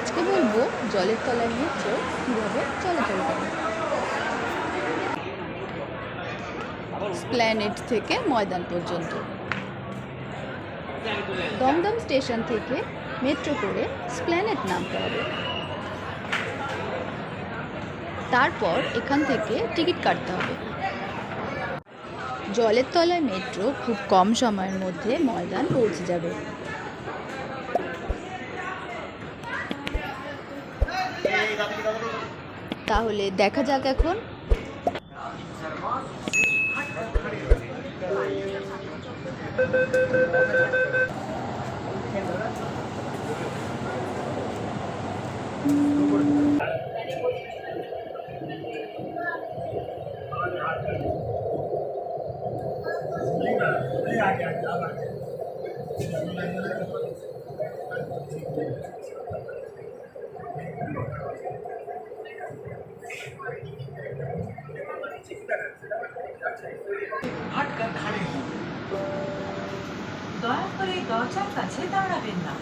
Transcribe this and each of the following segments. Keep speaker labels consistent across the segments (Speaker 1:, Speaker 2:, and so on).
Speaker 1: আজকে বলবো জলের তলায় মেট্রো কীভাবে চলাচল করে স্প্ল্যানেট থেকে ময়দান পর্যন্ত দমদম স্টেশন থেকে মেট্রো করে স্প্ল্যানেট নামতে হবে তারপর এখান থেকে টিকিট কাটতে হবে জলের তলায় মেট্রো খুব কম সময়ের মধ্যে ময়দান পৌঁছে যাবে তাহলে দেখা যাক এখন Thank you.
Speaker 2: দয়া করে দরজার কাছে দাঁড়াবেন না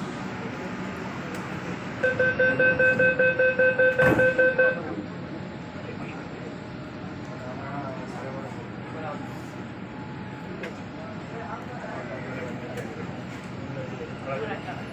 Speaker 2: Gracias.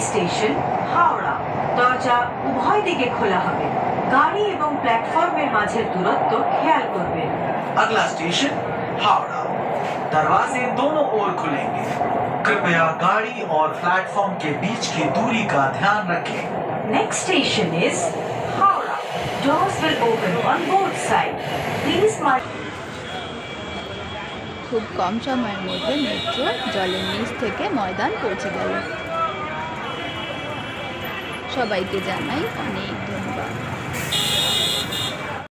Speaker 2: station হাওড়া দরজা উভয় দিকে খোলা হবে গাড়ি এবং প্ল্যাটফর্মের মাঝের দূরত্ব খেয়াল করবেন
Speaker 3: अगला स्टेशन हावड़ा दरवाजे दोनों ओर खुलेंगे कृपया गाड़ी और प्लेटफॉर्म के बीच की दूरी का ध्यान रखें
Speaker 2: next station is Howrah doors will open on both side please mark
Speaker 1: খুব কম সময়ের মধ্যে মেট্রো জলের নিচ থেকে ময়দান পৌঁছে গেল সবাইকে জানাই অনেক ধন্যবাদ